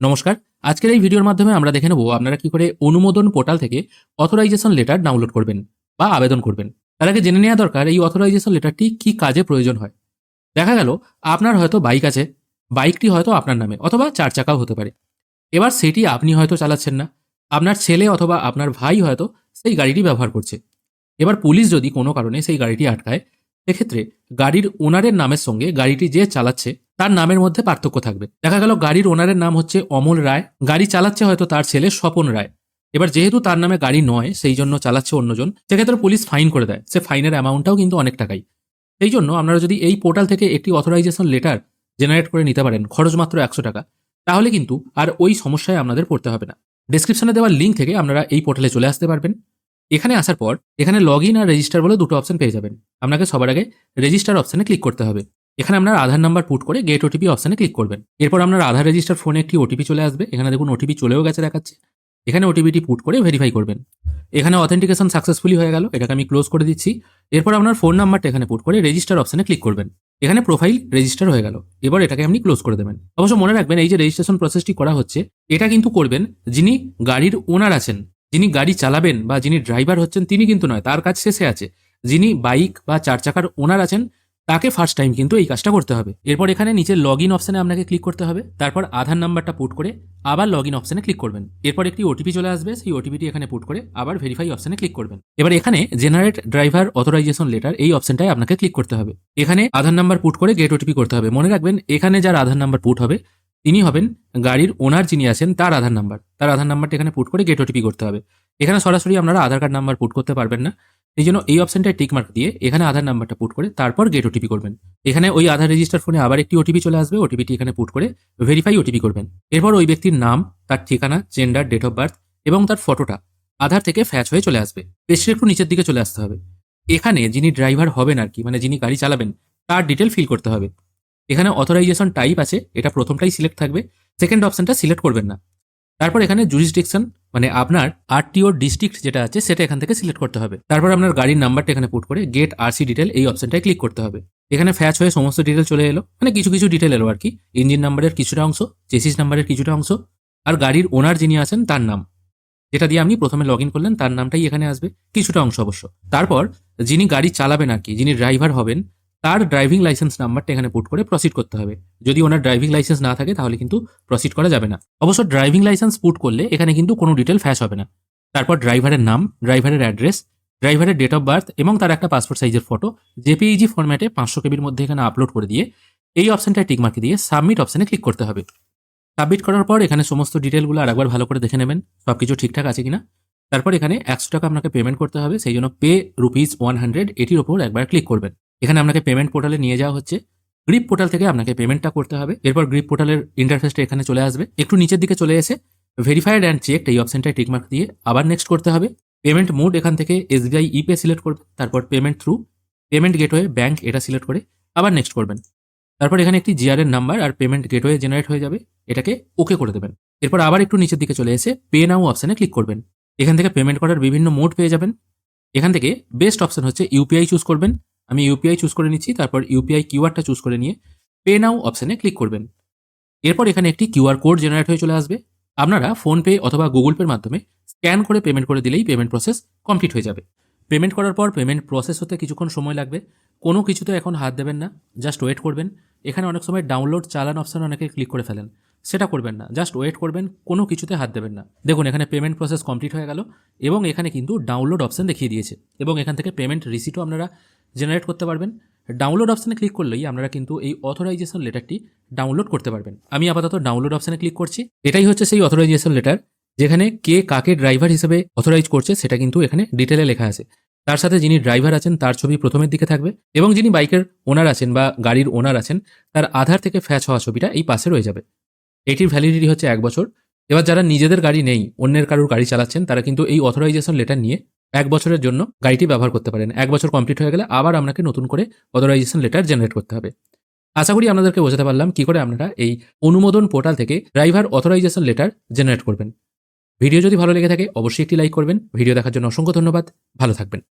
নমস্কার। আজকের এই ভিডিওর মাধ্যমে আমরা দেখে নেব আপনারা কি করে অনুমোদন পোর্টাল থেকে অথরাইজেশন লেটার ডাউনলোড করবেন বা আবেদন করবেন। তার আগে জেনে নেওয়া দরকার, এই অথরাইজেশন লেটারটি কি কাজে প্রয়োজন হয়? দেখা গেল, আপনার হয়তো বাইক আছে বাইকটি হয়তো আপনার নামে, অথবা চার চাকাও হতে পারে। এবার সেটি আপনি হয়তো চালাচ্ছেন না, আপনার ছেলে অথবা আপনার ভাই হয়তো সেই গাড়িটি ব্যবহার করছে। এবার পুলিশ যদি কোনো কারণে সেই গাড়িটি আটকায়, সেক্ষেত্রে গাড়ির ওনারের নামের সঙ্গে গাড়িটি যে চালাচ্ছে তার নামের মধ্যে পার্থক্য থাকবে। দেখা গেল গাড়ির ওনারের নাম হচ্ছে অমল রায়। গাড়ি চালাচ্ছে হয়তো তার ছেলে স্বপন রায়। এবার যেহেতু তার নামে গাড়ি নয়, সেই জন্য চালাচ্ছে অন্যজন, সেক্ষেত্রে পুলিশ ফাইন করে দেয়। সে ফাইনের অ্যামাউন্টটাও কিন্তু অনেক টাকাই। সেই জন্য আপনারা যদি এই পোর্টাল থেকে একটি অথরাইজেশন লেটার জেনারেট করে নিতে পারেন, খরচ মাত্র একশো টাকা, তাহলে কিন্তু আর ওই সমস্যায় আপনাদের পড়তে হবে না। ডিসক্রিপশনে দেওয়া লিঙ্ক থেকে আপনারা এই পোর্টালে চলে আসতে পারবেন। এখানে আসার পর এখানে লগ ইন আর রেজিস্টার বলে দুটো অপশন পেয়ে যাবেন। আপনাকে সবার আগে রেজিস্টার অপশানে ক্লিক করতে হবে। এখানে আপনার আধার নাম্বার পুট করে গেট ওটিপি অপশানে ক্লিক করবেন। এরপর আপনার আধার রেজিস্টার ফোনে একটি ওটিপি চলে আসবে। এখানে দেখুন ওটিপি চলেও গেছে দেখাচ্ছে। এখানে ওটিপিটি পুট করে ভেরিফাই করবেন। এখানে অথেন্টিকেশন সাকসেসফুলি হয়ে গেল। এটাকে আমি ক্লোজ করে দিচ্ছি। এরপর আপনার ফোন নাম্বারটা এখানে পুট করে রেজিস্টার অপশানে ক্লিক করবেন। এখানে প্রোফাইল রেজিস্টার হয়ে গেল। এবার এটাকে আপনি ক্লোজ করে দেবেন। অবশ্য মনে রাখবেন, এই যে রেজিস্ট্রেশন প্রসেসটি করা হচ্ছে, এটা কিন্তু করবেন যিনি গাড়ির ওনার আছেন, যিনি গাড়ি চালাবেন বা যিনি ড্রাইভার হচ্ছেন, তিনি কিন্তু নয়, তার কাজ শেষে আছে। যিনি বাইক বা চার চাকার ওনার আছেন তাকে ফার্স্ট টাইম কিন্তু এই কাজটা করতে হবে। এরপর এখানে নিচে লগ ইন অপশানে আপনাকে ক্লিক করতে হবে। তারপর আধার নাম্বারটা পুট করে আবার লগ ইন অপশানে ক্লিক করবেন। এরপর একটি ওটিপি চলে আসবে, সেই ওটিপিটি এখানে পুট করে আবার ভেরিফাই অপশনে ক্লিক করবেন। এবার এখানে জেনারেট ড্রাইভার অথরাইজেশন লেটার এই অপশনটায় আপনাকে ক্লিক করতে হবে। এখানে আধার নাম্বার পুট করে গেট ওটিপি করতে হবে। মনে রাখবেন, এখানে যার আধার নাম্বার পুট হবে, তিনি হবেন গাড়ির ওনার যিনি আছেন, তার আধার নাম্বার তার আধার নাম্বারটা এখানে পুট করে গেট ওটিপি করতে হবে। এখানে সরাসরি আপনারা আধার কার্ড নাম্বার পুট করতে পারবেন না। এই জন্য এই অপশনটায় টিক মার্ক দিয়ে এখানে আধার নাম্বারটা পুট করে তারপর গেট ওটিপি করবেন। এখানে ওই আধার রেজিস্টার ফোনে আবার একটি ওটিপি চলে আসবে ওটিপিটি এখানে পুট করে ভেরিফাই ওটিপি করবেন। এরপর ওই ব্যক্তির নাম, তার ঠিকানা জেন্ডার ডেট অফ বার্থ এবং তার ফটোটা আধার থেকে ফ্যাচ হয়ে চলে আসবে। বেশি একটু নিচের দিকে চলে আসতে হবে। এখানে যিনি ড্রাইভার হবেন আর কি মানে যিনি গাড়ি চালাবেন, তার ডিটেল ফিল করতে হবে। এখানে অথরাইজেশন টাইপ আছে, এটা প্রথমটাই সিলেক্ট থাকবে। সেকেন্ড অপশনটা সিলেক্ট করবেন না। তারপর এখানে জুরিসডিকশন মানে আপনার আরটিও ডিস্ট্রিক্ট যেটা আছে, সেটা এখান থেকে সিলেক্ট করতে হবে। তারপর আপনার গাড়ির নাম্বারটা এখানে পুট করে গেট আরসি ডিটেল এই অপশনটায় ক্লিক করতে হবে। এখানে ফ্যাচ হয়ে সমস্ত ডিটেল চলে এলো। মানে কিছু কিছু ডিটেল এলো আর কি ইঞ্জিন নাম্বারের কিছুটা অংশ চেসিস নাম্বারের কিছুটা অংশ, আর গাড়ির ওনার যিনি আছেন, তার নাম। যেটা দিয়ে আপনি প্রথমে লগ ইন করলেন, তার নামটাই এখানে আসবে, কিছুটা অংশ অবশ্য। তারপর যিনি গাড়ি চালাবেন আর কি যিনি ড্রাইভার হবেন তার ড্রাইভিং লাইসেন্স নাম্বারটা এখানে পুট করে প্রসিড করতে হবে। যদি ওনার ড্রাইভিং লাইসেন্স না থাকে, তাহলে কিন্তু প্রসিড করা যাবে না। অবশ্য ড্রাইভিং লাইসেন্স পুট করলে এখানে কিন্তু কোনো ডিটেল ফ্যাশ হবে না। তারপর ড্রাইভারের নাম ড্রাইভারের অ্যাড্রেস ড্রাইভারের ডেট অফ বার্থ এবং তার একটা পাসপোর্ট সাইজের ফটো জেপিইজি ফরম্যাটে পাঁচশো কেবির মধ্যে এখানে আপলোড করে দিয়ে এই অপশনটায় টিকমার্কে দিয়ে সাবমিট অপশনে ক্লিক করতে হবে। সাবমিট করার পর এখানে সমস্ত ডিটেলগুলো আরেকবার ভালো করে দেখে নেবেন সব কিছু ঠিকঠাক আছে কিনা। তারপর এখানে একশো টাকা আপনাকে পেমেন্ট করতে হবে, সেই জন্য পে রুপিস ওয়ান হান্ড্রেড এটির ওপর একবার ক্লিক করবেন। এখানে আপনাকে পেমেন্ট পোর্টালে নিয়ে যাওয়া হচ্ছে। গ্রিপ পোর্টাল থেকে আপনাকে পেমেন্টটা করতে হবে। এরপর গ্রিপ পোর্টালের ইন্টারফেসটা এখানে চলে আসবে। একটু নিচের দিকে চলে এসে ভেরিফাইড অ্যান্ড চেক এই অপশনটায় টিকমার্ক দিয়ে আবার নেক্সট করতে হবে। পেমেন্ট মোড এখান থেকে এসবিআই ইপে সিলেক্ট করবে। তারপর payment through payment gateway bank এটা সিলেক্ট করে আবার নেক্সট করবেন। তারপর এখানে একটি জিআরের নাম্বার আর পেমেন্ট গেটওয়ে জেনারেট হয়ে যাবে। এটাকে ওকে করে দেবেন। এরপর আবার একটু নিচের দিকে চলে এসে পে নাও অপশানে ক্লিক করবেন। এখান থেকে পেমেন্ট করার বিভিন্ন মোড পেয়ে যাবেন। এখান থেকে বেস্ট অপশন হচ্ছে ইউপিআই চুজ করবেন। আমি ইউপিআই চুজ করে নিচ্ছি, তারপর ইউপিআই কিউআরটা চুজ করে নিয়ে পে নাও অপশানে ক্লিক করবেন। এরপর এখানে একটি কিউআর কোড জেনারেট হয়ে চলে আসবে। আপনারা ফোনপে অথবা গুগল পের মাধ্যমে স্ক্যান করে পেমেন্ট করে দিলেই পেমেন্ট প্রসেস কমপ্লিট হয়ে যাবে। পেমেন্ট করার পর পেমেন্ট প্রসেস হতে কিছুক্ষণ সময় লাগবে। কোনো কিছুতে এখন হাত দেবেন না জাস্ট ওয়েট করবেন। এখানে অনেক সময় ডাউনলোড চালান অপশন অনেকে ক্লিক করে ফেলেন। সেটা করবেন না। জাস্ট ওয়েট করবেন, কোনো কিছুতে হাত দেবেন না। দেখুন, এখানে পেমেন্ট প্রসেস কমপ্লিট হয়ে গেল এবং এখানে কিন্তু ডাউনলোড অপশন দেখিয়ে দিয়েছে এবং এখান থেকে পেমেন্ট রিসিটও আপনারা জেনারেট করতে পারবেন। ডাউনলোড অপশানে ক্লিক করলেই আপনারা কিন্তু এই অথরাইজেশন লেটারটি ডাউনলোড করতে পারবেন। আমি আপাতত ডাউনলোড অপশানে ক্লিক করছি। এটাই হচ্ছে সেই অথরাইজেশন লেটার যেখানে কে কাকে ড্রাইভার হিসেবে অথরাইজ করছে সেটা কিন্তু এখানে ডিটেলে লেখা আছে। তার সাথে যিনি ড্রাইভার আছেন, তার ছবি প্রথমের দিকে থাকবে এবং যিনি বাইকের ওনার আছেন বা গাড়ির ওনার আছেন, তার আধার থেকে ফ্যাচ হওয়া ছবিটা এই পাশে রয়ে যাবে। এটির ভ্যালিডিটি হচ্ছে এক বছর। এবার যারা নিজেদের গাড়ি নেই, অন্যের কারোর গাড়ি চালাচ্ছেন, তারা কিন্তু এই অথরাইজেশন লেটার নিয়ে এক বছরের জন্য গাড়িটি ব্যবহার করতে পারেন। এক বছর কমপ্লিট হয়ে গেলে আবার আপনাকে নতুন করে অথরাইজেশন লেটার জেনারেট করতে হবে। আশা করি আপনাদেরকে বোঝাতে পারলাম কি করে আপনারা এই অনুমোদন পোর্টাল থেকে ড্রাইভার অথরাইজেশন লেটার জেনারেট করবেন। ভিডিও যদি ভালো লেগে থাকে, অবশ্যই একটি লাইক করবেন। ভিডিও দেখার জন্য অসংখ্য ধন্যবাদ। ভালো থাকবেন।